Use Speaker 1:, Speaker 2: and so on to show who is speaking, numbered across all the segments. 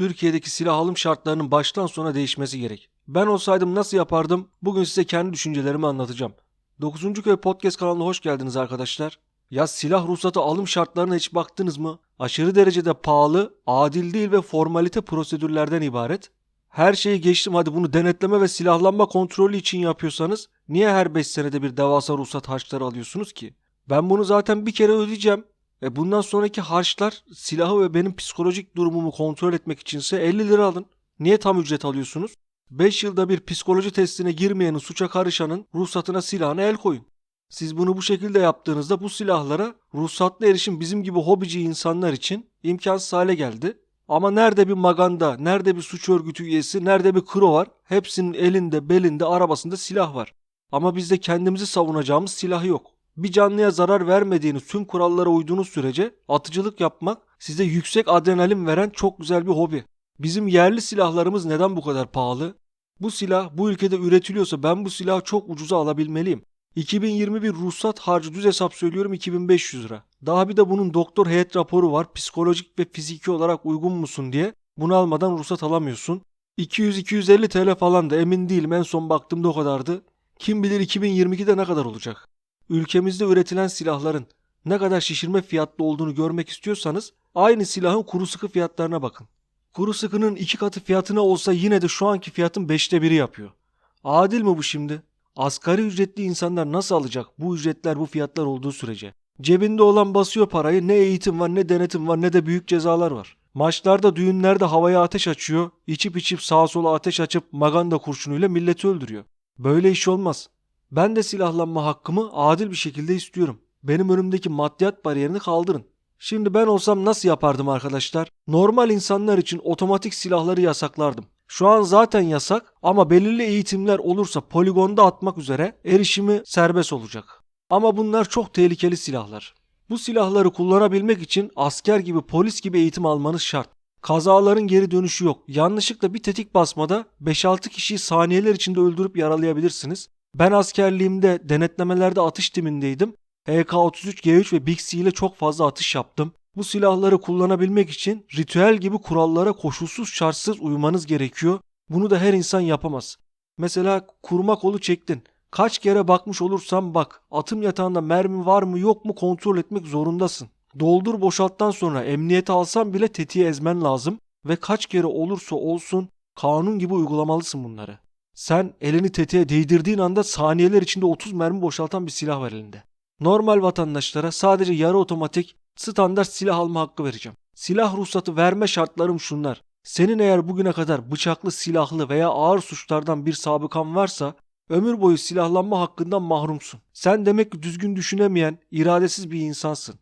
Speaker 1: Türkiye'deki silah alım şartlarının baştan sona değişmesi gerek. Ben olsaydım nasıl yapardım? Bugün size kendi düşüncelerimi anlatacağım. 9. Köy Podcast kanalına hoş geldiniz arkadaşlar. Ya silah ruhsatı alım şartlarına hiç baktınız mı? Aşırı derecede pahalı, adil değil ve formalite prosedürlerden ibaret. Her şeyi geçtim hadi bunu denetleme ve silahlanma kontrolü için yapıyorsanız niye her 5 senede bir devasa ruhsat harçları alıyorsunuz ki? Ben bunu zaten bir kere ödeyeceğim. E bundan sonraki harçlar silahı ve benim psikolojik durumumu kontrol etmek içinse 50 lira alın. Niye tam ücret alıyorsunuz? 5 yılda bir psikoloji testine girmeyenin suça karışanın ruhsatına silahına el koyun. Siz bunu bu şekilde yaptığınızda bu silahlara ruhsatlı erişim bizim gibi hobici insanlar için imkansız hale geldi. Ama nerede bir maganda, nerede bir suç örgütü üyesi, nerede bir kro var? Hepsinin elinde, belinde, arabasında silah var. Ama bizde kendimizi savunacağımız silah yok. Bir canlıya zarar vermediğiniz tüm kurallara uyduğunuz sürece atıcılık yapmak size yüksek adrenalin veren çok güzel bir hobi. Bizim yerli silahlarımız neden bu kadar pahalı? Bu silah bu ülkede üretiliyorsa ben bu silahı çok ucuza alabilmeliyim. 2021 ruhsat harcı düz hesap söylüyorum 2500 lira. Daha bir de bunun doktor heyet raporu var. Psikolojik ve fiziki olarak uygun musun diye. Bunu almadan ruhsat alamıyorsun. 200-250 TL falan da emin değilim. En son baktığımda o kadardı. Kim bilir 2022'de ne kadar olacak? Ülkemizde üretilen silahların ne kadar şişirme fiyatlı olduğunu görmek istiyorsanız aynı silahın kuru sıkı fiyatlarına bakın. Kuru sıkının iki katı fiyatına olsa yine de şu anki fiyatın beşte biri yapıyor. Adil mi bu şimdi? Asgari ücretli insanlar nasıl alacak bu ücretler bu fiyatlar olduğu sürece? Cebinde olan basıyor parayı ne eğitim var ne denetim var ne de büyük cezalar var. Maçlarda düğünlerde havaya ateş açıyor, içip içip sağa sola ateş açıp maganda kurşunuyla milleti öldürüyor. Böyle iş olmaz. Ben de silahlanma hakkımı adil bir şekilde istiyorum. Benim önümdeki maddiyat bariyerini kaldırın. Şimdi ben olsam nasıl yapardım arkadaşlar? Normal insanlar için otomatik silahları yasaklardım. Şu an zaten yasak ama belirli eğitimler olursa poligonda atmak üzere erişimi serbest olacak. Ama bunlar çok tehlikeli silahlar. Bu silahları kullanabilmek için asker gibi polis gibi eğitim almanız şart. Kazaların geri dönüşü yok. Yanlışlıkla bir tetik basmada 5-6 kişiyi saniyeler içinde öldürüp yaralayabilirsiniz. Ben askerliğimde denetlemelerde atış timindeydim. HK-33, G3 ve Big C ile çok fazla atış yaptım. Bu silahları kullanabilmek için ritüel gibi kurallara koşulsuz şartsız uymanız gerekiyor. Bunu da her insan yapamaz. Mesela kurma kolu çektin. Kaç kere bakmış olursan bak. Atım yatağında mermi var mı yok mu kontrol etmek zorundasın. Doldur boşalttan sonra emniyete alsan bile tetiği ezmen lazım. Ve kaç kere olursa olsun kanun gibi uygulamalısın bunları. Sen elini tetiğe değdirdiğin anda saniyeler içinde 30 mermi boşaltan bir silah var elinde. Normal vatandaşlara sadece yarı otomatik standart silah alma hakkı vereceğim. Silah ruhsatı verme şartlarım şunlar. Senin eğer bugüne kadar bıçaklı, silahlı veya ağır suçlardan bir sabıkan varsa ömür boyu silahlanma hakkından mahrumsun. Sen demek ki düzgün düşünemeyen, iradesiz bir insansın.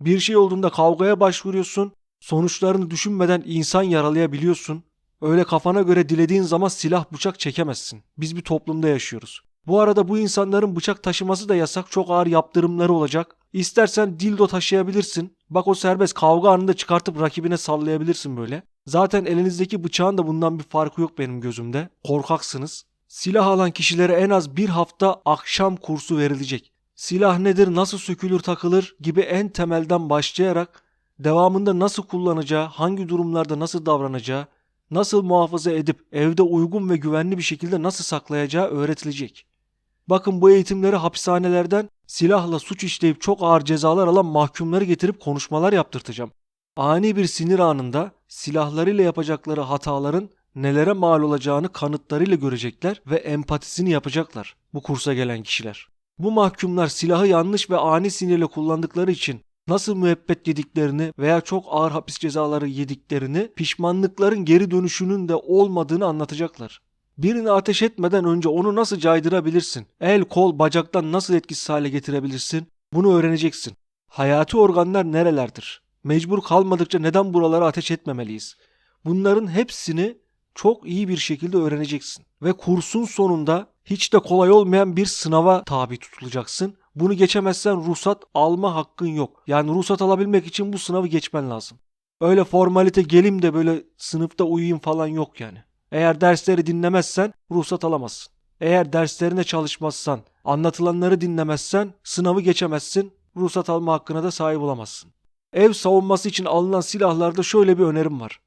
Speaker 1: Bir şey olduğunda kavgaya başvuruyorsun, sonuçlarını düşünmeden insan yaralayabiliyorsun. Öyle kafana göre dilediğin zaman silah bıçak çekemezsin. Biz bir toplumda yaşıyoruz. Bu arada bu insanların bıçak taşıması da yasak. Çok ağır yaptırımları olacak. İstersen dildo taşıyabilirsin. Bak o serbest kavga anında çıkartıp rakibine sallayabilirsin böyle. Zaten elinizdeki bıçağın da bundan bir farkı yok benim gözümde. Korkaksınız. Silah alan kişilere en az bir hafta akşam kursu verilecek. Silah nedir, nasıl sökülür takılır gibi en temelden başlayarak devamında nasıl kullanacağı, hangi durumlarda nasıl davranacağı, nasıl muhafaza edip evde uygun ve güvenli bir şekilde nasıl saklayacağı öğretilecek. Bakın bu eğitimleri hapishanelerden silahla suç işleyip çok ağır cezalar alan mahkumları getirip konuşmalar yaptırtacağım. Ani bir sinir anında silahlarıyla yapacakları hataların nelere mal olacağını kanıtlarıyla görecekler ve empatisini yapacaklar bu kursa gelen kişiler. Bu mahkumlar silahı yanlış ve ani sinirle kullandıkları için nasıl müebbet yediklerini veya çok ağır hapis cezaları yediklerini, pişmanlıkların geri dönüşünün de olmadığını anlatacaklar. Birini ateş etmeden önce onu nasıl caydırabilirsin? El, kol, bacaktan nasıl etkisiz hale getirebilirsin? Bunu öğreneceksin. Hayati organlar nerelerdir? Mecbur kalmadıkça neden buralara ateş etmemeliyiz? Bunların hepsini çok iyi bir şekilde öğreneceksin. Ve kursun sonunda hiç de kolay olmayan bir sınava tabi tutulacaksın. Bunu geçemezsen ruhsat alma hakkın yok. Yani ruhsat alabilmek için bu sınavı geçmen lazım. Öyle formalite gelim de böyle sınıfta uyuyayım falan yok yani. Eğer dersleri dinlemezsen ruhsat alamazsın. Eğer derslerine çalışmazsan, anlatılanları dinlemezsen sınavı geçemezsin, ruhsat alma hakkına da sahip olamazsın. Ev savunması için alınan silahlarda şöyle bir önerim var.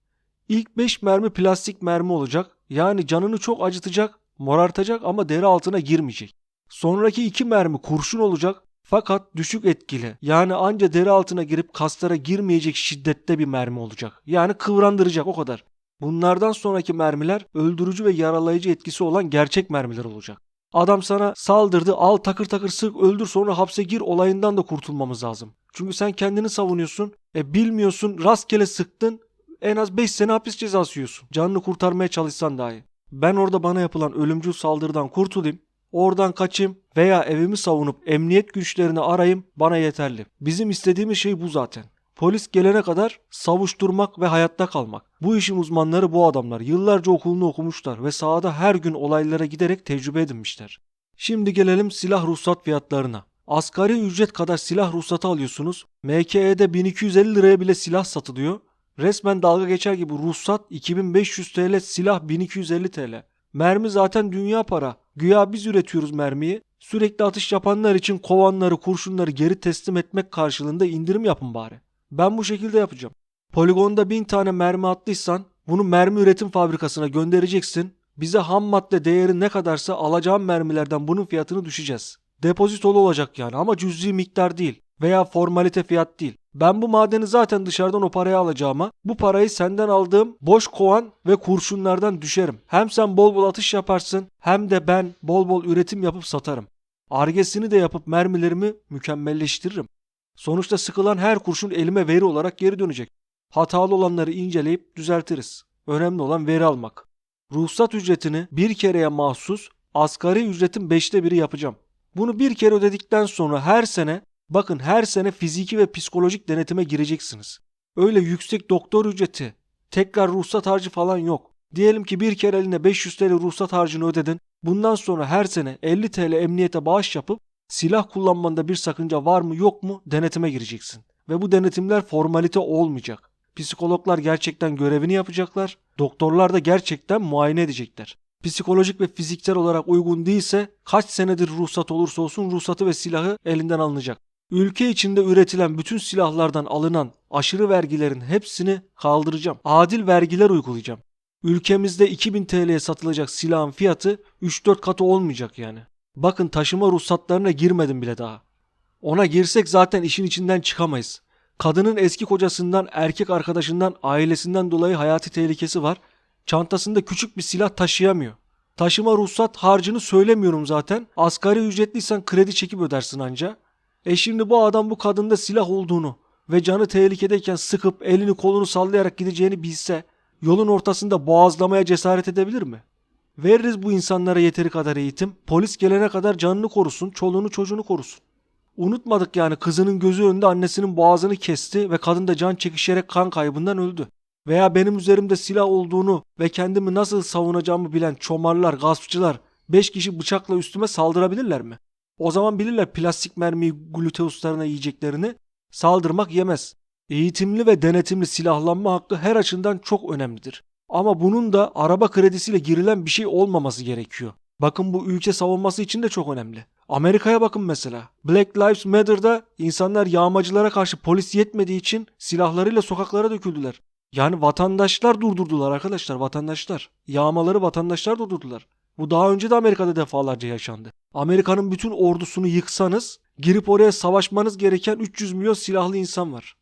Speaker 1: İlk 5 mermi plastik mermi olacak. Yani canını çok acıtacak, morartacak ama deri altına girmeyecek. Sonraki 2 mermi kurşun olacak fakat düşük etkili. Yani anca deri altına girip kaslara girmeyecek şiddette bir mermi olacak. Yani kıvrandıracak o kadar. Bunlardan sonraki mermiler öldürücü ve yaralayıcı etkisi olan gerçek mermiler olacak. Adam sana saldırdı al takır takır sık öldür sonra hapse gir olayından da kurtulmamız lazım. Çünkü sen kendini savunuyorsun. E bilmiyorsun rastgele sıktın en az 5 sene hapis cezası yiyorsun. Canını kurtarmaya çalışsan dahi. Ben orada bana yapılan ölümcül saldırıdan kurtulayım. Oradan kaçayım veya evimi savunup emniyet güçlerini arayayım bana yeterli. Bizim istediğimiz şey bu zaten. Polis gelene kadar savuşturmak ve hayatta kalmak. Bu işin uzmanları bu adamlar. Yıllarca okulunu okumuşlar ve sahada her gün olaylara giderek tecrübe edinmişler. Şimdi gelelim silah ruhsat fiyatlarına. Asgari ücret kadar silah ruhsatı alıyorsunuz. MKE'de 1250 liraya bile silah satılıyor. Resmen dalga geçer gibi ruhsat 2500 TL, silah 1250 TL. Mermi zaten dünya para. Güya biz üretiyoruz mermiyi. Sürekli atış yapanlar için kovanları, kurşunları geri teslim etmek karşılığında indirim yapın bari. Ben bu şekilde yapacağım. Poligonda 1000 tane mermi attıysan bunu mermi üretim fabrikasına göndereceksin. Bize ham madde değeri ne kadarsa alacağım mermilerden bunun fiyatını düşeceğiz. Depozitolu olacak yani ama cüzi miktar değil veya formalite fiyat değil. Ben bu madeni zaten dışarıdan o paraya alacağıma bu parayı senden aldığım boş kovan ve kurşunlardan düşerim. Hem sen bol bol atış yaparsın hem de ben bol bol üretim yapıp satarım. Argesini de yapıp mermilerimi mükemmelleştiririm. Sonuçta sıkılan her kurşun elime veri olarak geri dönecek. Hatalı olanları inceleyip düzeltiriz. Önemli olan veri almak. Ruhsat ücretini bir kereye mahsus asgari ücretin beşte biri yapacağım. Bunu bir kere ödedikten sonra her sene bakın her sene fiziki ve psikolojik denetime gireceksiniz. Öyle yüksek doktor ücreti, tekrar ruhsat harcı falan yok. Diyelim ki bir kere eline 500 TL ruhsat harcını ödedin. Bundan sonra her sene 50 TL emniyete bağış yapıp silah kullanmanda bir sakınca var mı yok mu denetime gireceksin. Ve bu denetimler formalite olmayacak. Psikologlar gerçekten görevini yapacaklar. Doktorlar da gerçekten muayene edecekler. Psikolojik ve fiziksel olarak uygun değilse kaç senedir ruhsat olursa olsun ruhsatı ve silahı elinden alınacak. Ülke içinde üretilen bütün silahlardan alınan aşırı vergilerin hepsini kaldıracağım. Adil vergiler uygulayacağım. Ülkemizde 2000 TL'ye satılacak silahın fiyatı 3-4 katı olmayacak yani. Bakın taşıma ruhsatlarına girmedim bile daha. Ona girsek zaten işin içinden çıkamayız. Kadının eski kocasından, erkek arkadaşından, ailesinden dolayı hayati tehlikesi var. Çantasında küçük bir silah taşıyamıyor. Taşıma ruhsat harcını söylemiyorum zaten. Asgari ücretliysen kredi çekip ödersin anca. E şimdi bu adam bu kadında silah olduğunu ve canı tehlikedeyken sıkıp elini kolunu sallayarak gideceğini bilse yolun ortasında boğazlamaya cesaret edebilir mi? Veririz bu insanlara yeteri kadar eğitim. Polis gelene kadar canını korusun, çoluğunu çocuğunu korusun. Unutmadık yani kızının gözü önünde annesinin boğazını kesti ve kadın da can çekişerek kan kaybından öldü. Veya benim üzerimde silah olduğunu ve kendimi nasıl savunacağımı bilen çomarlar, gaspçılar 5 kişi bıçakla üstüme saldırabilirler mi? O zaman bilirler plastik mermiyi gluteuslarına yiyeceklerini saldırmak yemez. Eğitimli ve denetimli silahlanma hakkı her açıdan çok önemlidir. Ama bunun da araba kredisiyle girilen bir şey olmaması gerekiyor. Bakın bu ülke savunması için de çok önemli. Amerika'ya bakın mesela. Black Lives Matter'da insanlar yağmacılara karşı polis yetmediği için silahlarıyla sokaklara döküldüler. Yani vatandaşlar durdurdular arkadaşlar vatandaşlar. Yağmaları vatandaşlar durdurdular. Bu daha önce de Amerika'da defalarca yaşandı. Amerika'nın bütün ordusunu yıksanız girip oraya savaşmanız gereken 300 milyon silahlı insan var.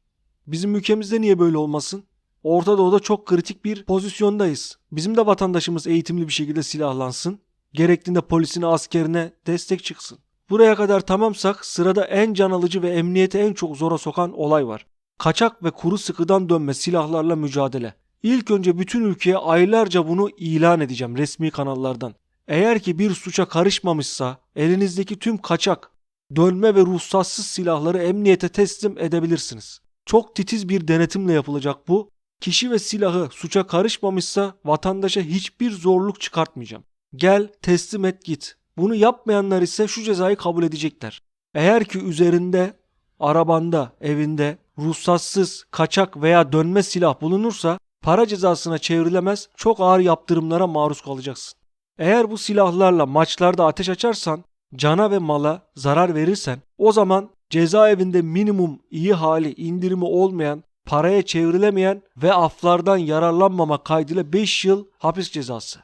Speaker 1: Bizim ülkemizde niye böyle olmasın? Orta Doğu'da çok kritik bir pozisyondayız. Bizim de vatandaşımız eğitimli bir şekilde silahlansın. Gerektiğinde polisine, askerine destek çıksın. Buraya kadar tamamsak sırada en can alıcı ve emniyete en çok zora sokan olay var. Kaçak ve kuru sıkıdan dönme silahlarla mücadele. İlk önce bütün ülkeye aylarca bunu ilan edeceğim resmi kanallardan. Eğer ki bir suça karışmamışsa elinizdeki tüm kaçak, dönme ve ruhsatsız silahları emniyete teslim edebilirsiniz. Çok titiz bir denetimle yapılacak bu. Kişi ve silahı suça karışmamışsa vatandaşa hiçbir zorluk çıkartmayacağım. Gel teslim et git. Bunu yapmayanlar ise şu cezayı kabul edecekler. Eğer ki üzerinde, arabanda, evinde ruhsatsız, kaçak veya dönme silah bulunursa para cezasına çevrilemez çok ağır yaptırımlara maruz kalacaksın. Eğer bu silahlarla maçlarda ateş açarsan, cana ve mala zarar verirsen o zaman cezaevinde minimum iyi hali indirimi olmayan paraya çevrilemeyen ve aflardan yararlanmama kaydıyla 5 yıl hapis cezası.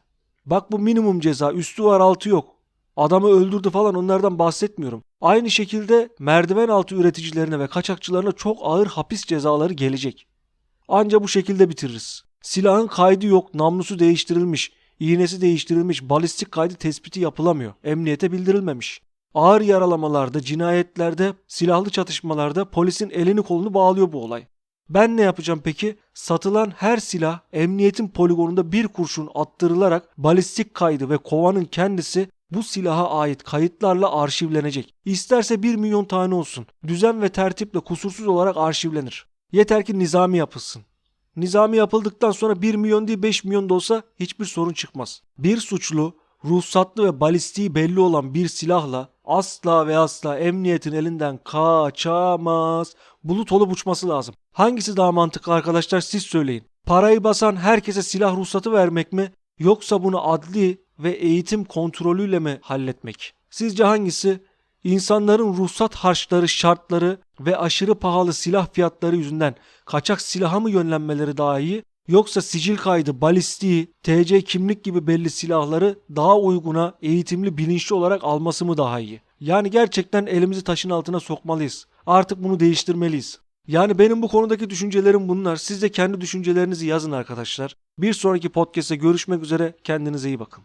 Speaker 1: Bak bu minimum ceza üstü var altı yok. Adamı öldürdü falan onlardan bahsetmiyorum. Aynı şekilde merdiven altı üreticilerine ve kaçakçılarına çok ağır hapis cezaları gelecek. Anca bu şekilde bitiririz. Silahın kaydı yok, namlusu değiştirilmiş, iğnesi değiştirilmiş, balistik kaydı tespiti yapılamıyor, emniyete bildirilmemiş. Ağır yaralamalarda, cinayetlerde, silahlı çatışmalarda polisin elini kolunu bağlıyor bu olay. Ben ne yapacağım peki? Satılan her silah emniyetin poligonunda bir kurşun attırılarak balistik kaydı ve kovanın kendisi bu silaha ait kayıtlarla arşivlenecek. İsterse 1 milyon tane olsun. Düzen ve tertiple kusursuz olarak arşivlenir. Yeter ki nizami yapılsın. Nizami yapıldıktan sonra 1 milyon değil 5 milyon da olsa hiçbir sorun çıkmaz. Bir suçlu ruhsatlı ve balistiği belli olan bir silahla asla ve asla emniyetin elinden kaçamaz. Bulut olup uçması lazım. Hangisi daha mantıklı arkadaşlar siz söyleyin. Parayı basan herkese silah ruhsatı vermek mi yoksa bunu adli ve eğitim kontrolüyle mi halletmek? Sizce hangisi? İnsanların ruhsat harçları, şartları ve aşırı pahalı silah fiyatları yüzünden kaçak silaha mı yönlenmeleri daha iyi? Yoksa sicil kaydı, balistiği, TC kimlik gibi belli silahları daha uyguna, eğitimli, bilinçli olarak alması mı daha iyi? Yani gerçekten elimizi taşın altına sokmalıyız. Artık bunu değiştirmeliyiz. Yani benim bu konudaki düşüncelerim bunlar. Siz de kendi düşüncelerinizi yazın arkadaşlar. Bir sonraki podcast'te görüşmek üzere. Kendinize iyi bakın.